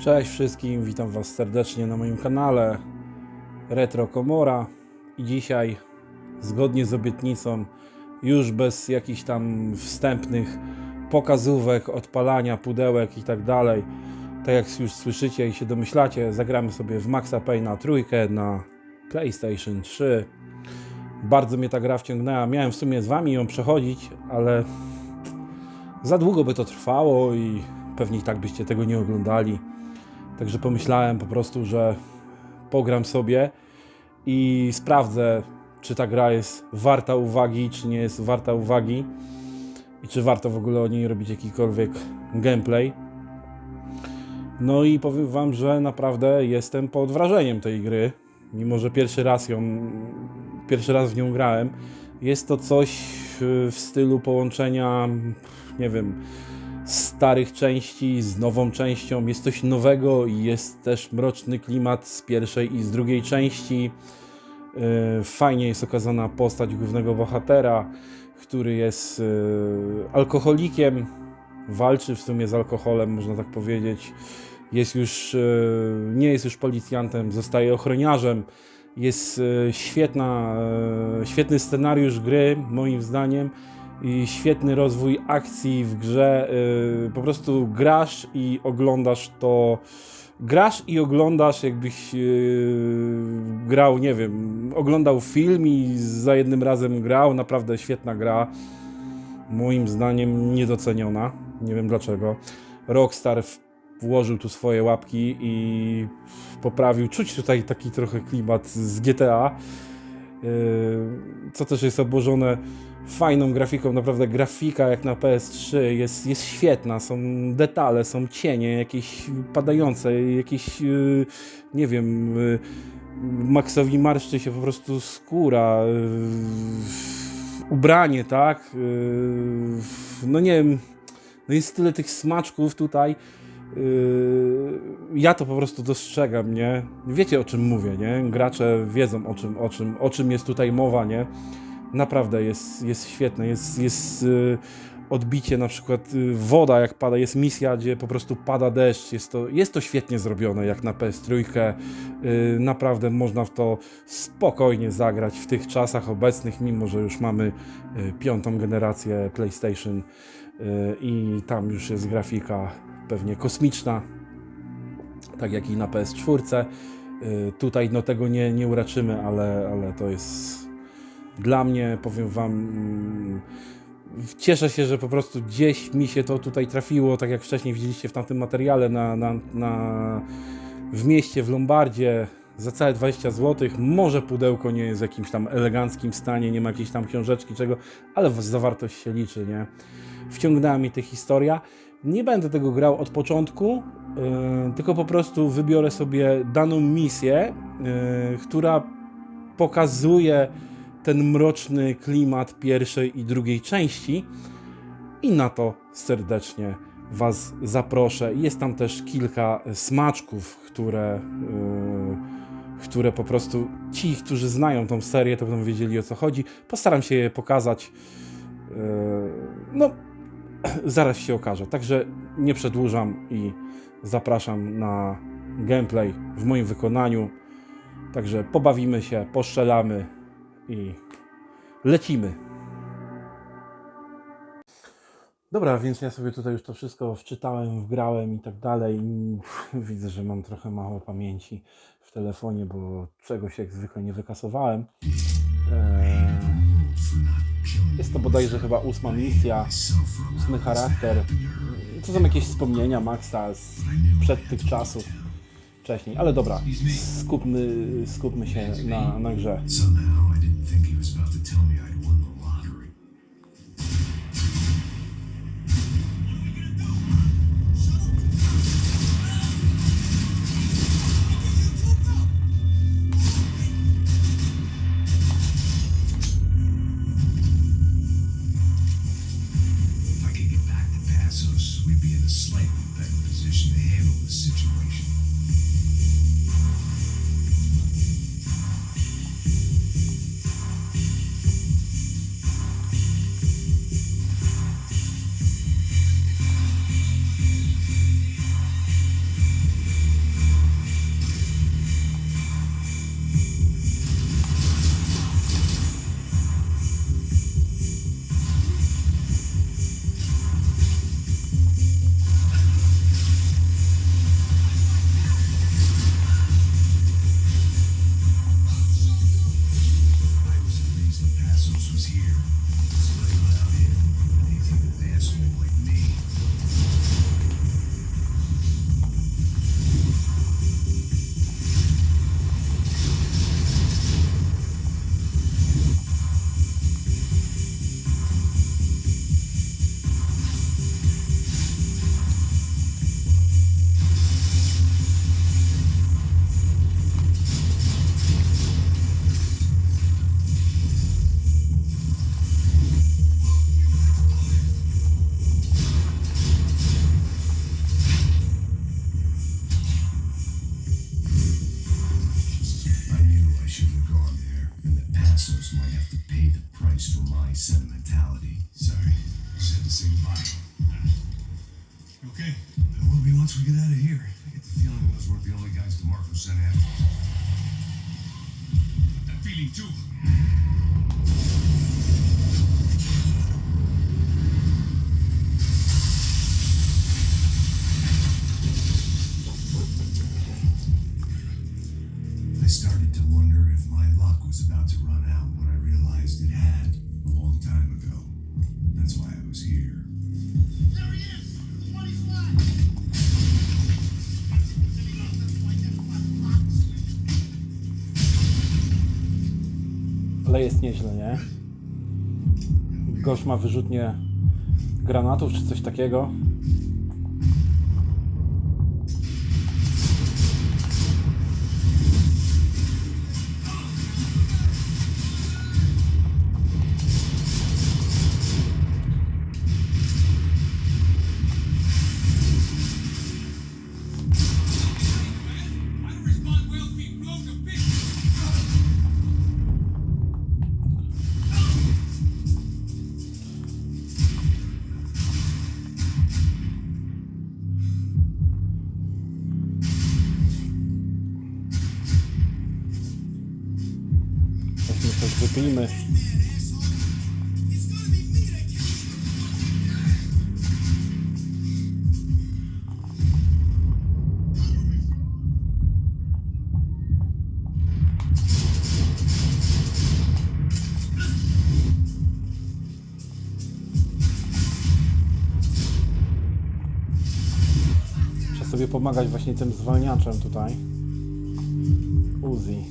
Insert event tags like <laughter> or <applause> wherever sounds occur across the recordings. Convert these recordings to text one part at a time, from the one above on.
Cześć wszystkim, witam Was serdecznie na moim kanale Retro Komora. I dzisiaj zgodnie z obietnicą już bez jakichś tam wstępnych pokazówek, odpalania pudełek i tak dalej tak jak już słyszycie i się domyślacie zagramy sobie w Maxa Payne'a trójkę na PlayStation 3 bardzo mnie ta gra wciągnęła, miałem w sumie z Wami ją przechodzić, ale za długo by to trwało i pewnie i tak byście tego nie oglądali. Także pomyślałem po prostu, że pogram sobie i sprawdzę, czy ta gra jest warta uwagi, czy nie jest warta uwagi i czy warto w ogóle o niej robić jakikolwiek gameplay. No i powiem Wam, że naprawdę jestem pod wrażeniem tej gry, mimo że pierwszy raz ją, pierwszy raz w nią grałem. Jest to coś w stylu połączenia, nie wiem, starych części z nową częścią. Jest coś nowego i jest też mroczny klimat z pierwszej i z drugiej części. Yy, Fajnie jest okazana postać głównego bohatera, który jest yy, alkoholikiem, walczy w sumie z alkoholem, można tak powiedzieć. Jest już, yy, nie jest już policjantem, zostaje ochroniarzem. Jest świetna, świetny scenariusz gry, moim zdaniem i świetny rozwój akcji w grze. Yy, po prostu grasz i oglądasz to. Grasz i oglądasz, jakbyś yy, grał, nie wiem, oglądał film i za jednym razem grał. Naprawdę świetna gra. Moim zdaniem niedoceniona. Nie wiem dlaczego. Rockstar włożył tu swoje łapki i poprawił. Czuć tutaj taki trochę klimat z GTA. Yy, co też jest obłożone fajną grafiką, naprawdę grafika jak na PS3 jest, jest świetna, są detale, są cienie jakieś padające, jakieś yy, nie wiem, yy, Maxowi marszczy się po prostu skóra, yy, ubranie, tak, no nie wiem, no jest tyle tych smaczków tutaj, ja to po prostu dostrzegam, nie? Wiecie o czym mówię, nie? Gracze wiedzą o czym, o czym, o czym jest tutaj mowa, nie? Naprawdę jest, jest świetne. Jest, jest y, odbicie, na przykład y, woda jak pada, jest misja, gdzie po prostu pada deszcz. Jest to, jest to świetnie zrobione jak na PS3. Y, naprawdę można w to spokojnie zagrać w tych czasach obecnych, mimo że już mamy piątą generację PlayStation i tam już jest grafika pewnie kosmiczna, tak jak i na PS4. Tutaj no tego nie, nie uraczymy, ale, ale to jest dla mnie, powiem Wam, mm, cieszę się, że po prostu gdzieś mi się to tutaj trafiło, tak jak wcześniej widzieliście w tamtym materiale na, na, na w mieście, w Lombardzie za całe 20 zł. Może pudełko nie jest w jakimś tam eleganckim stanie, nie ma jakiejś tam książeczki, czego, ale zawartość się liczy, nie? Wciągnęła mi ta historia. Nie będę tego grał od początku, yy, tylko po prostu wybiorę sobie daną misję, yy, która pokazuje ten mroczny klimat pierwszej i drugiej części. I na to serdecznie Was zaproszę. Jest tam też kilka smaczków, które, yy, które po prostu ci, którzy znają tą serię, to będą wiedzieli o co chodzi. Postaram się je pokazać. Yy, no, <clears throat> zaraz się okaże. Także nie przedłużam i zapraszam na gameplay w moim wykonaniu. Także pobawimy się, poszczelamy i lecimy. Dobra, więc ja sobie tutaj już to wszystko wczytałem, wgrałem i tak dalej. Widzę, że mam trochę mało pamięci w telefonie, bo czegoś jak zwykle nie wykasowałem. Eee, jest to bodajże chyba ósma misja, ósmy charakter. To są jakieś wspomnienia Maxa sprzed tych czasów wcześniej, ale dobra, skupmy, skupmy się na, na grze. didn't think he was about to Ale jest nieźle, nie? Gość ma wyrzutnie granatów czy coś takiego. Coś wypijmy. Sobie pomagać właśnie tym zwalniaczem tutaj. Uzi.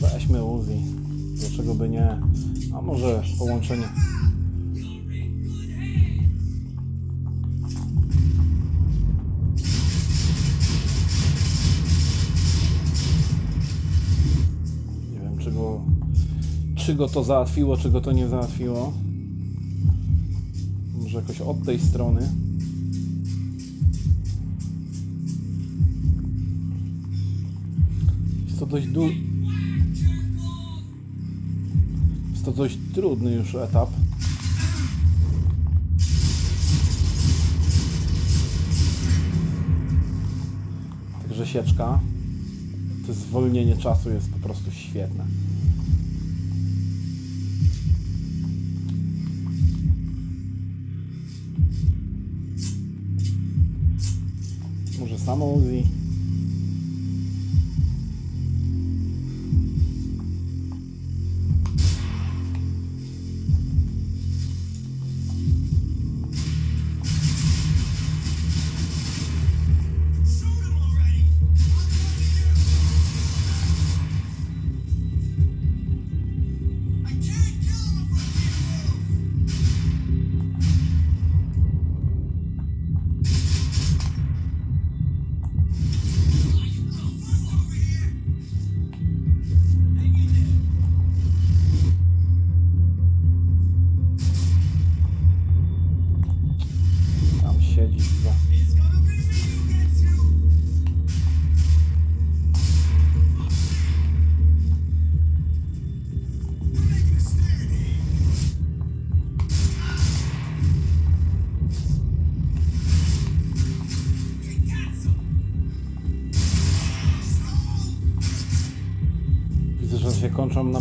Weźmy Uzi. Dlaczego by nie? A może połączenie. Nie wiem, czy go, czy go to załatwiło, czy go to nie załatwiło. Może jakoś od tej strony. To dość du... Jest to dość trudny już etap. Także sieczka. To zwolnienie czasu jest po prostu świetne. Może samo Uzi.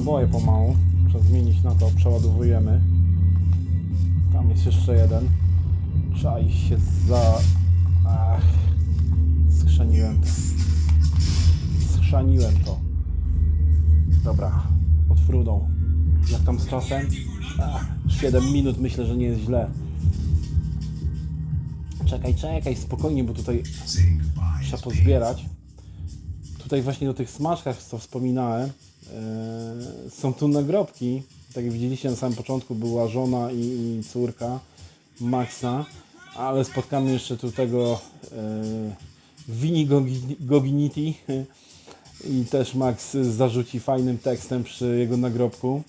Naboje pomału. Trzeba zmienić na to, przeładowujemy. Tam jest jeszcze jeden. Iść się za... Ach, skrzaniłem to. Skrzaniłem to. Dobra, pod frudą. Jak tam z czasem? Ach, 7 minut myślę, że nie jest źle. Czekaj, czekaj, spokojnie, bo tutaj trzeba pozbierać. Tutaj właśnie do tych smaczkach, co wspominałem, są tu nagrobki. Tak jak widzieliście na samym początku była żona i, i córka Maxa, ale spotkamy jeszcze tu tego e, Vini Gogi- Goginiti i też Max zarzuci fajnym tekstem przy jego nagrobku.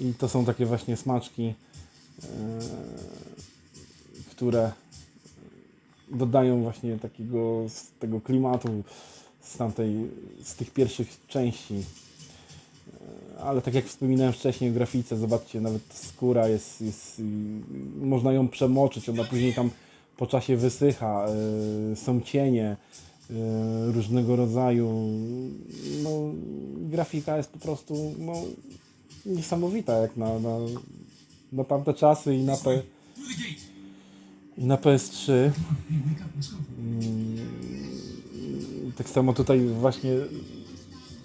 I to są takie właśnie smaczki, e, które dodają właśnie takiego tego klimatu z tamtej, z tych pierwszych części. Ale tak jak wspominałem wcześniej o grafice, zobaczcie, nawet skóra jest, jest można ją przemoczyć, ona później tam po czasie wysycha, y, są cienie y, różnego rodzaju. No, grafika jest po prostu no, niesamowita jak na, na, na tamte czasy i na, gate. i na PS3. Mm, Tak samo tutaj właśnie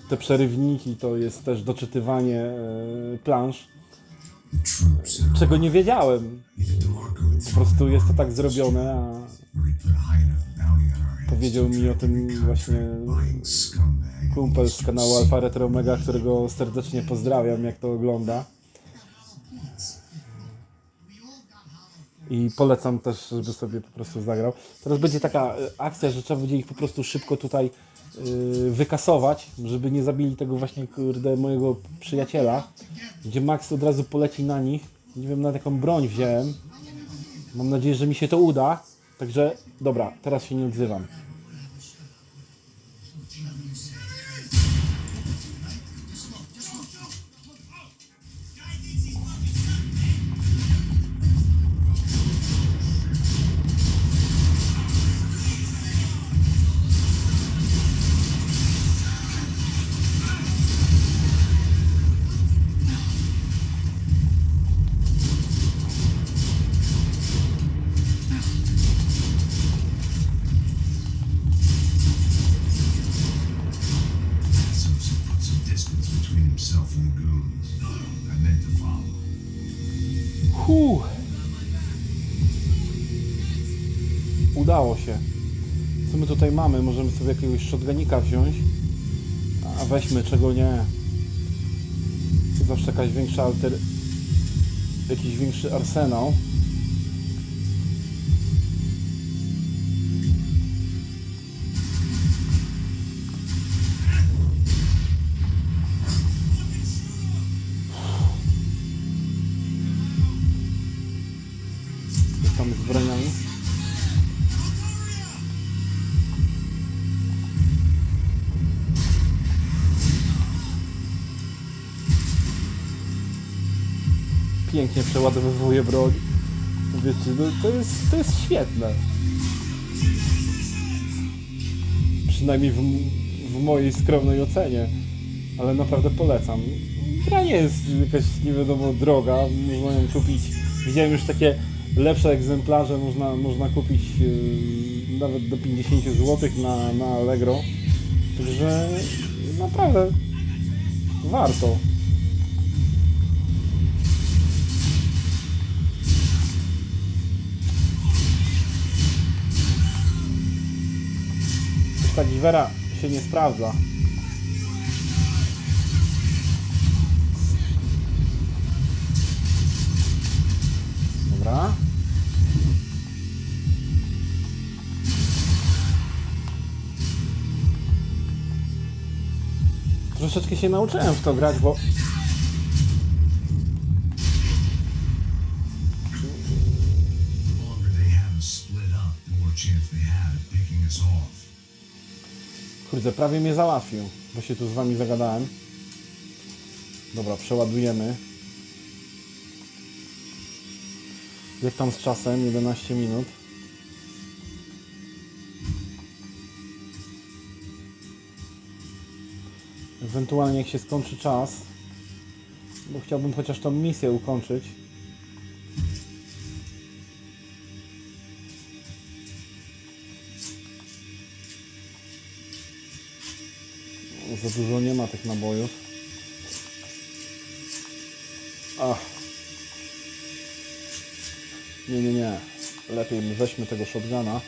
te przerywniki to jest też doczytywanie e, plansz, czego nie wiedziałem. Po prostu jest to tak zrobione, a powiedział mi o tym właśnie kumpel z kanału Alfa Retro Omega, którego serdecznie pozdrawiam, jak to ogląda. I polecam też, żeby sobie po prostu zagrał. Teraz będzie taka e, akcja, że trzeba będzie ich po prostu szybko tutaj e, wykasować, żeby nie zabili tego właśnie kurde mojego przyjaciela. Gdzie Max od razu poleci na nich. Nie wiem na jaką broń wziąłem. Mam nadzieję, że mi się to uda. Także dobra, teraz się nie odzywam. Mamy? Możemy sobie jakiegoś shotgunika wziąć. A weźmy, czego nie. Zawsze jakaś większa alter... Jakiś większy arsenał. Pięknie przeładowywuje broń. Wiecie, no to jest, to jest świetne. Przynajmniej w, w mojej skromnej ocenie. Ale naprawdę polecam. Gra nie jest jakaś nie wiadomo droga, można ją kupić. Widziałem już takie lepsze egzemplarze, można, można kupić yy, nawet do 50 zł na, na Allegro. Także naprawdę warto. Ta giwera się nie sprawdza. Dobra. Troszeczkę się nauczyłem w to grać, bo Kurde, prawie mnie załatwił, bo się tu z wami zagadałem. Dobra, przeładujemy. Jak tam z czasem? 11 minut. Ewentualnie jak się skończy czas, bo chciałbym chociaż tą misję ukończyć. Za dużo nie ma tych nabojów. Ach. Nie, nie, nie. Lepiej weźmy tego shotguna.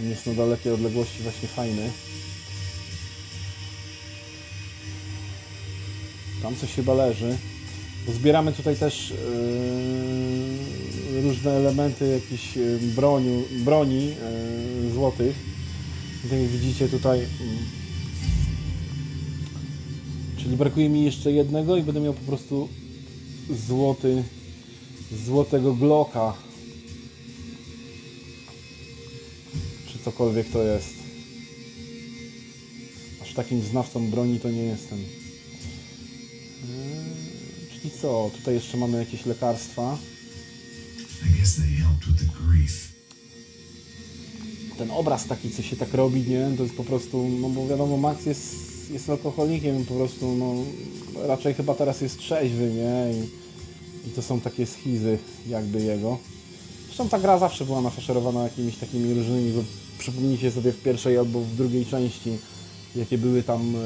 On jest na dalekiej odległości właśnie fajny. Tam coś chyba leży. Zbieramy tutaj też yy, różne elementy jakichś yy, broniu, broni yy, złotych. Jak widzicie tutaj mm, Czyli brakuje mi jeszcze jednego i będę miał po prostu złoty, złotego Glocka. Czy cokolwiek to jest. Aż takim znawcą broni to nie jestem. Yy, czyli co? Tutaj jeszcze mamy jakieś lekarstwa. Ten obraz taki, co się tak robi, nie? To jest po prostu, no bo wiadomo, Max jest, jest alkoholikiem, po prostu, no raczej chyba teraz jest trzeźwy, nie? I, i to są takie schizy jakby jego. Zresztą ta gra zawsze była nafaszerowana jakimiś takimi różnymi, bo przypomnijcie sobie w pierwszej albo w drugiej części, jakie były tam e,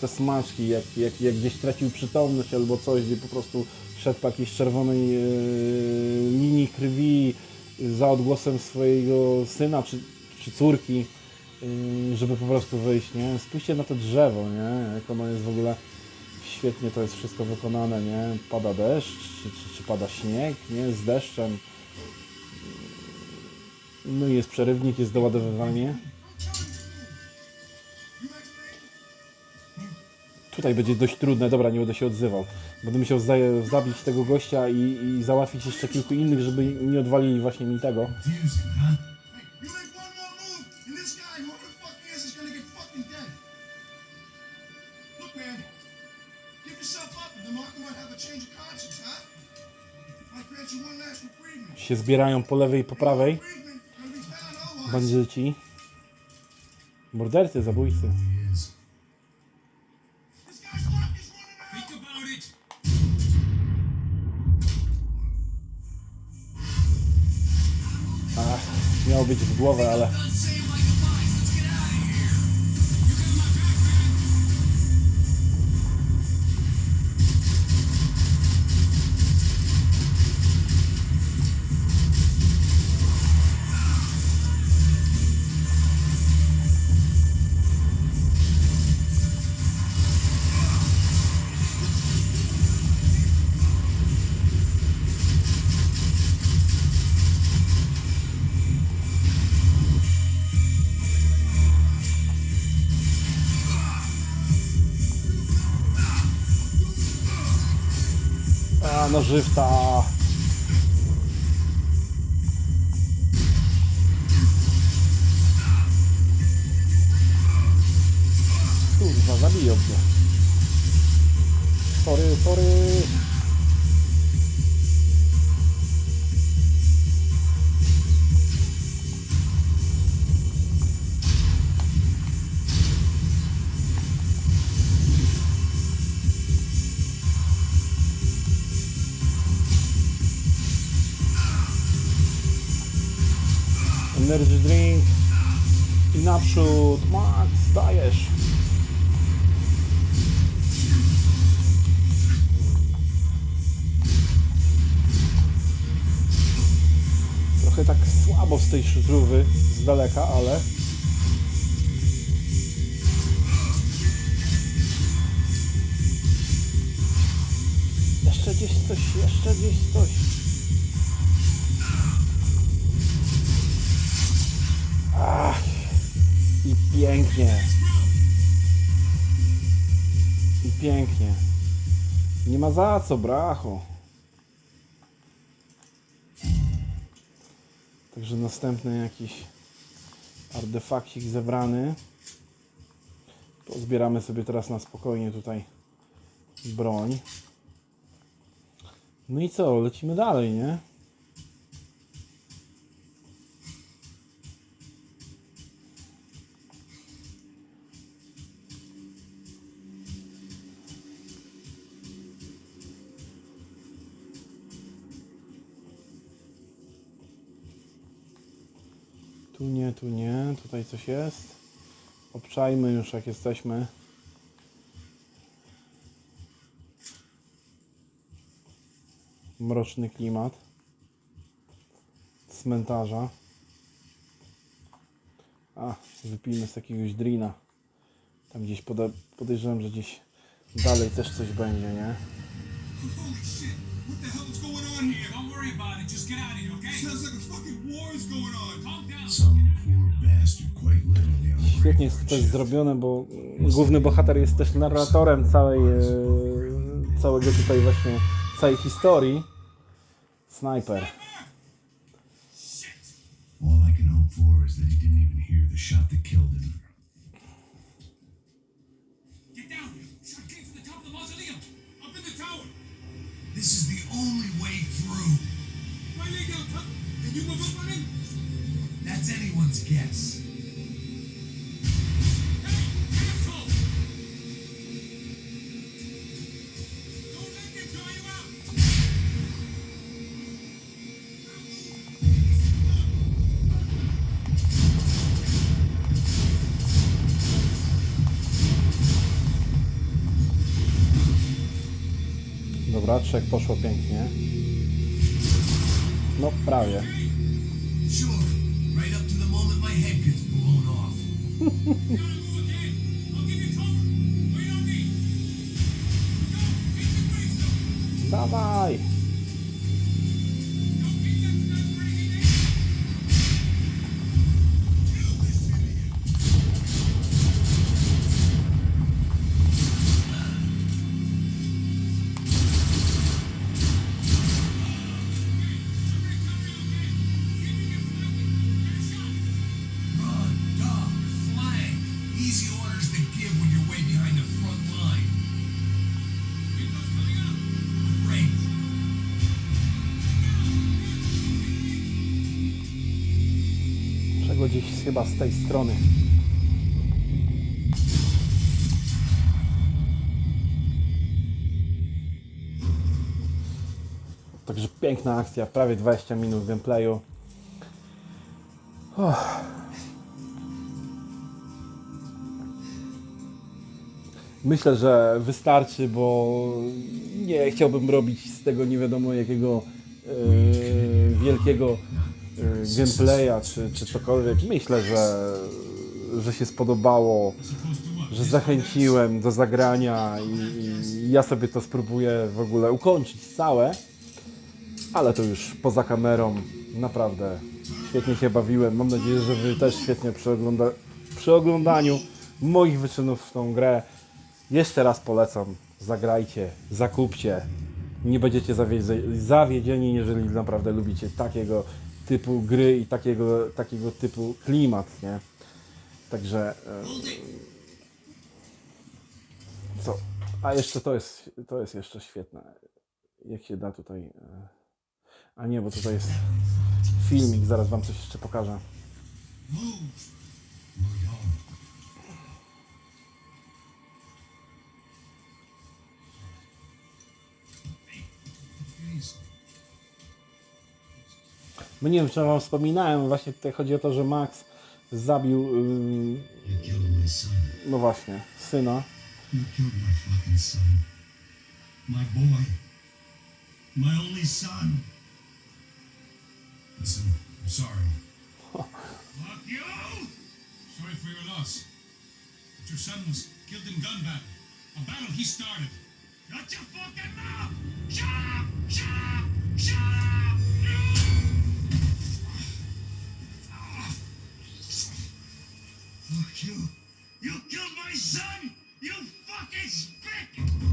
te smaczki, jak, jak, jak gdzieś tracił przytomność albo coś, gdzie po prostu szedł po jakiejś czerwonej e, linii krwi za odgłosem swojego syna czy, czy córki, żeby po prostu wyjść, nie? Spójrzcie na to drzewo, nie? Jak ono jest w ogóle świetnie to jest wszystko wykonane, nie? Pada deszcz, czy, czy, czy pada śnieg, nie? Z deszczem. No i jest przerywnik, jest doładowywanie. Tutaj będzie dość trudne, dobra, nie będę się odzywał. Będę musiał za- zabić tego gościa i, i załatwić jeszcze kilku innych, żeby nie odwalili właśnie mi tego. Się zbierają po lewej i po prawej. Bandyci. Mordercy, zabójcy. Ach, miało być w głowę, ale... A, żywta. Kurwa, zabiją mnie. Sorry, sorry. Energy drink. I naprzód. Max, dajesz. Trochę tak słabo z tej szutrówy z daleka, ale... Jeszcze gdzieś coś, jeszcze gdzieś coś. Pięknie. I pięknie. Nie ma za co, bracho. Także następny jakiś artefakcik zebrany. Pozbieramy sobie teraz na spokojnie tutaj broń. No i co, lecimy dalej, nie? Tu nie, tu nie, tutaj coś jest. Obczajmy już jak jesteśmy. Mroczny klimat. Cmentarza. A, wypijmy z jakiegoś drina. Tam gdzieś poda- podejrzewam, że gdzieś dalej też coś będzie, nie? What the hell is going on here? Don't worry about it. Just get out of here, okay? Sounds like a fucking war is going on. Calm Świetnie jest to też zrobione, bo główny bohater jest też narratorem całej, e, całego tutaj właśnie, całej historii. Snajper. Anyone's guess. Dobra, trzech poszło pięknie. No, prawie. Dawaj! Chyba z tej strony. Także piękna akcja, prawie 20 minut gameplayu. Myślę, że wystarczy, bo nie chciałbym robić z tego nie wiadomo jakiego e, wielkiego gameplaya czy, czy cokolwiek. Myślę, że, że się spodobało, że zachęciłem do zagrania i, i ja sobie to spróbuję w ogóle ukończyć całe, ale to już poza kamerą. Naprawdę świetnie się bawiłem. Mam nadzieję, że Wy też świetnie przy, ogląda przy oglądaniu moich wyczynów w tą grę. Jeszcze raz polecam, zagrajcie, zakupcie. Nie będziecie zawiedzieni, jeżeli naprawdę lubicie takiego typu gry i takiego, takiego typu klimat, nie? Także e, co? A jeszcze to jest, to jest jeszcze świetne. Jak się da tutaj. e, A nie, bo tutaj jest filmik, zaraz wam coś jeszcze pokażę. No nie wiem, czy wam wspominałem, właśnie tutaj chodzi o to, że Max zabił, no właśnie, syna. You killed my fucking son. My boy. My only son. Listen, I'm sorry. Fuck you! Sorry for your loss. But your son was killed in gun battle. A battle he started. Shut your fucking mouth! Shut up! Shut up! Shut up! Fuck you! You killed my son! You fucking spick!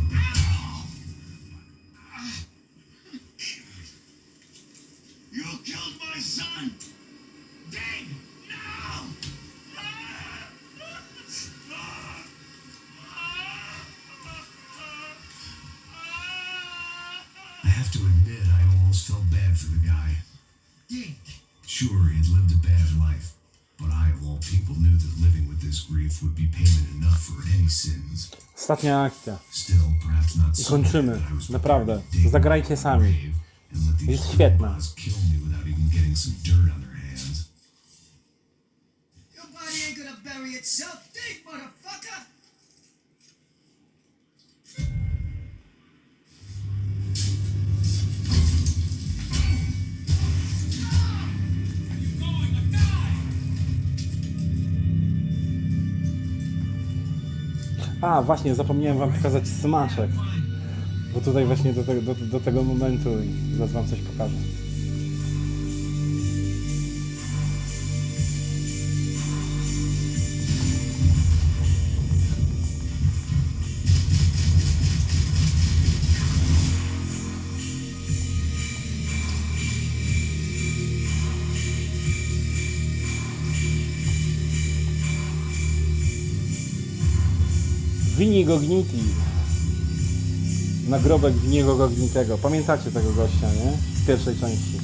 Ostatnia akcja. Kończymy. I was Naprawdę. Zagrajcie sami. Jest świetna. Your body ain't gonna bury itself. Dig, motherfucker! A, właśnie, zapomniałem wam pokazać smaczek. Bo tutaj właśnie do, te, do, do tego momentu zaraz wam coś pokażę. Winigo Gniti. Nagrobek Winigo Gognitego. Pamiętacie tego gościa, nie? Z pierwszej części.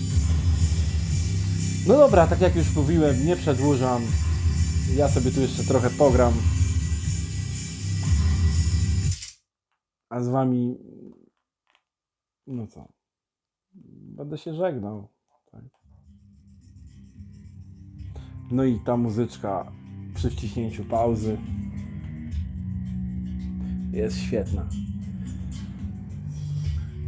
No dobra, tak jak już mówiłem, nie przedłużam. Ja sobie tu jeszcze trochę pogram. A z wami. No co? Będę się żegnał. Tak. No i ta muzyczka przy wciśnięciu pauzy jest świetna.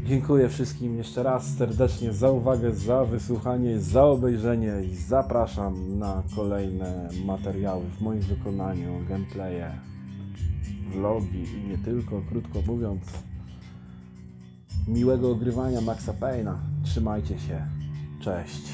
Dziękuję wszystkim jeszcze raz serdecznie za uwagę, za wysłuchanie, za obejrzenie i zapraszam na kolejne materiały w moim wykonaniu, gameplaye, vlogi i nie tylko. Krótko mówiąc, miłego ogrywania Maxa Payna. Trzymajcie się. Cześć.